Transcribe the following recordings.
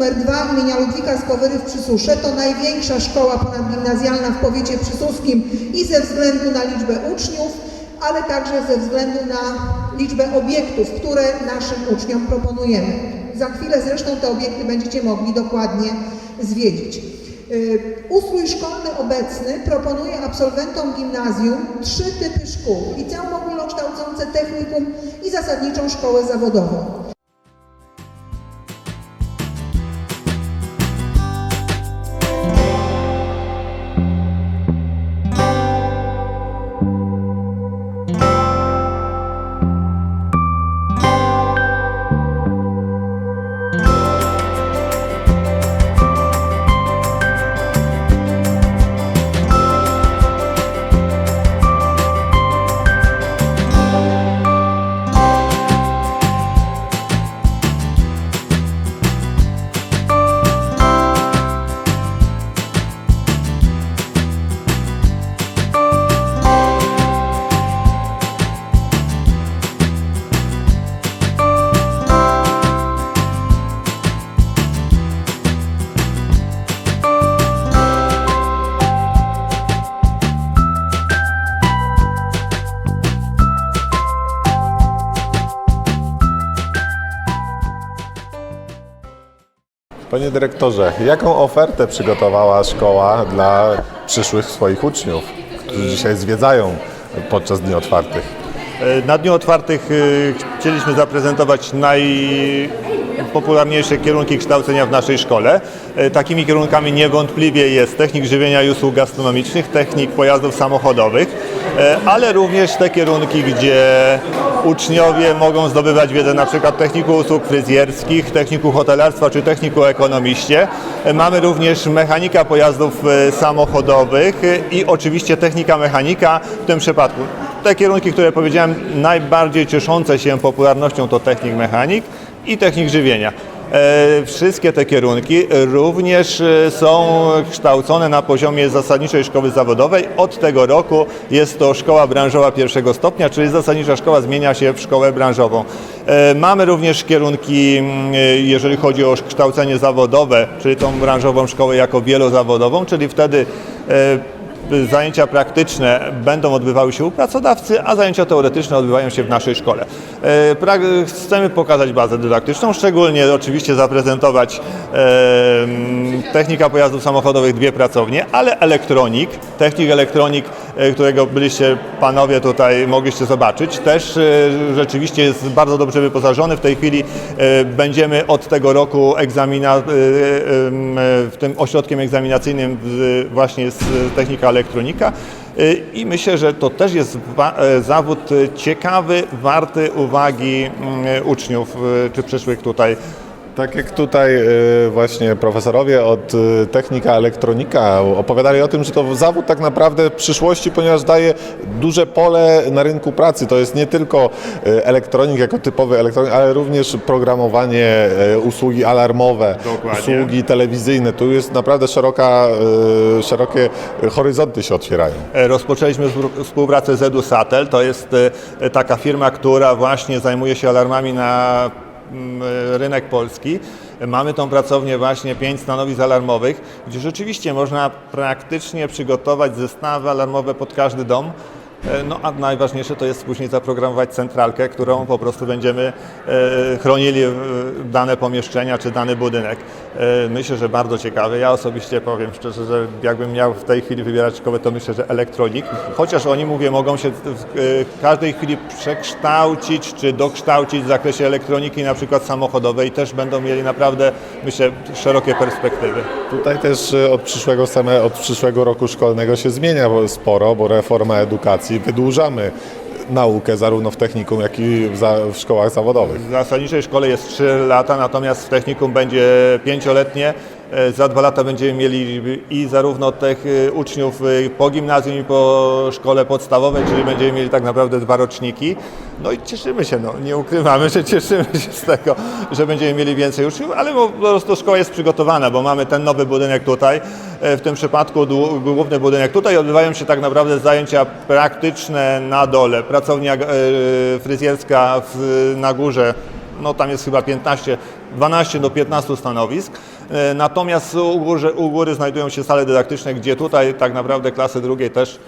Nr 2 imienia Ludwika Skowery w Przysusze to największa szkoła ponadgimnazjalna w powiecie przysłuskim i ze względu na liczbę uczniów, ale także ze względu na liczbę obiektów, które naszym uczniom proponujemy. Za chwilę zresztą te obiekty będziecie mogli dokładnie zwiedzić. Y, Ustrój szkolny obecny proponuje absolwentom gimnazjum trzy typy szkół. Liceum ogólnokształcące, technikum i zasadniczą szkołę zawodową. Panie dyrektorze, jaką ofertę przygotowała szkoła dla przyszłych swoich uczniów, którzy dzisiaj zwiedzają podczas dni otwartych? E, Na Dniu Otwartych y, chcieliśmy zaprezentować najpopularniejsze kierunki kształcenia w naszej szkole. E, Takimi kierunkami niewątpliwie jest technik żywienia i usług gastronomicznych, technik pojazdów samochodowych, e, ale również te kierunki, gdzie uczniowie mogą zdobywać wiedzę na przykład techniku usług fryzjerskich, techniku hotelarstwa czy techniku ekonomiście. E, Mamy również mechanika pojazdów samochodowych i oczywiście technika mechanika w tym przypadku. Te kierunki, które powiedziałem, najbardziej cieszące się popularnością to technik mechanik i technik żywienia. E, Wszystkie te kierunki również e, są kształcone na poziomie zasadniczej szkoły zawodowej. Od tego roku jest to szkoła branżowa pierwszego stopnia, czyli zasadnicza szkoła zmienia się w szkołę branżową. E, Mamy również kierunki, mm, jeżeli chodzi o kształcenie zawodowe, czyli tą branżową szkołę jako wielozawodową, czyli wtedy zajęcia praktyczne będą odbywały się u pracodawcy, a zajęcia teoretyczne odbywają się w naszej szkole. E, Chcemy pokazać bazę dydaktyczną, szczególnie oczywiście zaprezentować technika pojazdów samochodowych dwie pracownie, ale elektronik, technik elektronik, którego byliście panowie tutaj mogliście zobaczyć, też e, rzeczywiście jest bardzo dobrze wyposażony. W tej chwili e, będziemy od tego roku egzamina, e, e, w tym ośrodkiem egzaminacyjnym właśnie e, technika elektronika. E, I myślę, że to też jest e, zawód e, ciekawy, warty uwagi uczniów e, czy przyszłych tutaj Tak jak tutaj y, właśnie profesorowie od y, technika elektronika opowiadali o tym, że to zawód tak naprawdę w przyszłości, ponieważ daje duże pole na rynku pracy. To jest nie tylko y, elektronik jako typowy elektronik, ale również programowanie, usługi alarmowe, Dokładnie. usługi telewizyjne. Tu jest naprawdę szeroka, szerokie horyzonty się otwierają. E, Rozpoczęliśmy współ- współpracę z EduSatel. To jest e, taka firma, która właśnie zajmuje się alarmami na e, rynek polski. Mamy tą pracownię właśnie pięć stanowisk alarmowych, gdzie rzeczywiście można praktycznie przygotować zestawy alarmowe pod każdy dom. E, No a najważniejsze to jest później zaprogramować centralkę, którą po prostu będziemy e, chronili e, dane pomieszczenia czy dany budynek. Myślę, że bardzo ciekawe. Ja osobiście powiem szczerze, że jakbym miał w tej chwili wybierać szkołę, to myślę, że elektronik. Chociaż oni, mówię, mogą się w każdej chwili przekształcić czy dokształcić w zakresie elektroniki, na przykład samochodowej. Też będą mieli naprawdę, myślę, szerokie perspektywy. Tutaj też od przyszłego, same, od przyszłego roku szkolnego się zmienia sporo, bo reforma edukacji. Wydłużamy naukę zarówno w technikum, jak i w, za, w szkołach zawodowych. W zasadniczej szkole jest 3 lata, natomiast w technikum będzie pięcioletnie. E, Za dwa lata będziemy mieli i zarówno tych e, uczniów e, po gimnazjum i po szkole podstawowej, czyli będziemy mieli tak naprawdę dwa roczniki. No i cieszymy się, no, nie ukrywamy, że cieszymy się z tego, że będziemy mieli więcej uczniów, ale po prostu szkoła jest przygotowana, bo mamy ten nowy budynek tutaj, w tym przypadku główny budynek. Tutaj odbywają się tak naprawdę zajęcia praktyczne na dole. Pracownia e, fryzjerska na górze no tam jest chyba 15, 12 do 15 stanowisk. E, Natomiast u góry, u góry znajdują się sale dydaktyczne, gdzie tutaj tak naprawdę klasy drugiej też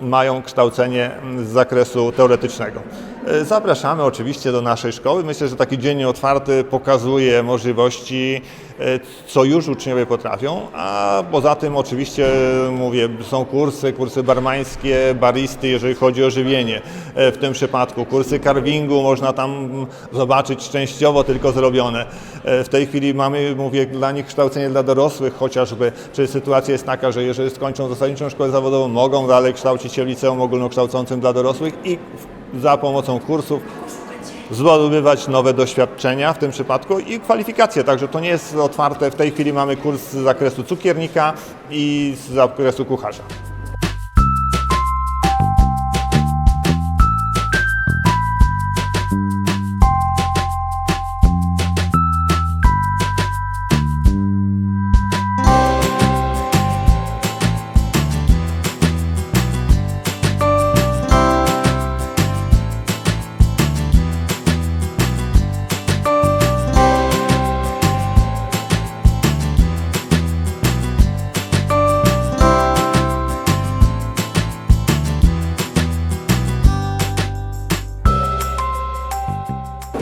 mają kształcenie z zakresu teoretycznego. E, Zapraszamy oczywiście do naszej szkoły. Myślę, że taki dzień otwarty pokazuje możliwości, e, co już uczniowie potrafią, a poza tym oczywiście mówię, są kursy, kursy barmańskie, baristy, jeżeli chodzi o żywienie. E, W tym przypadku kursy carvingu można tam zobaczyć częściowo tylko zrobione. W tej chwili mamy, mówię, dla nich kształcenie dla dorosłych chociażby, czy sytuacja jest taka, że jeżeli skończą zasadniczą szkołę zawodową, mogą dalej kształcić się w liceum ogólnokształcącym dla dorosłych i za pomocą kursów zdobywać nowe doświadczenia w tym przypadku i kwalifikacje. Także to nie jest otwarte. W tej chwili mamy kurs z zakresu cukiernika i z zakresu kucharza.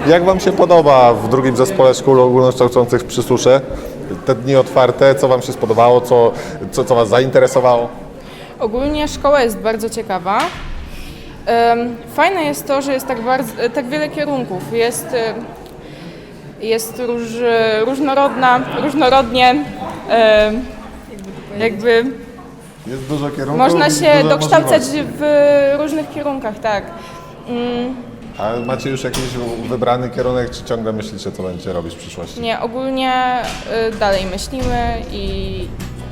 Jak Wam się podoba w drugim zespole szkół ogólnokształcących w Przysusze? Te dni otwarte, co Wam się spodobało, co, co, co Was zainteresowało? Ogólnie szkoła jest bardzo ciekawa. Fajne jest to, że jest tak, bardzo, tak wiele kierunków. Jest, jest róż, różnorodna, różnorodnie. Jakby Jest dużo kierunków. można się dokształcać w różnych kierunkach, tak. A macie już jakiś wybrany kierunek, czy ciągle myślicie, co będziecie robić w przyszłości? Nie, ogólnie y, dalej myślimy i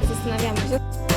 Zastanawiamy się.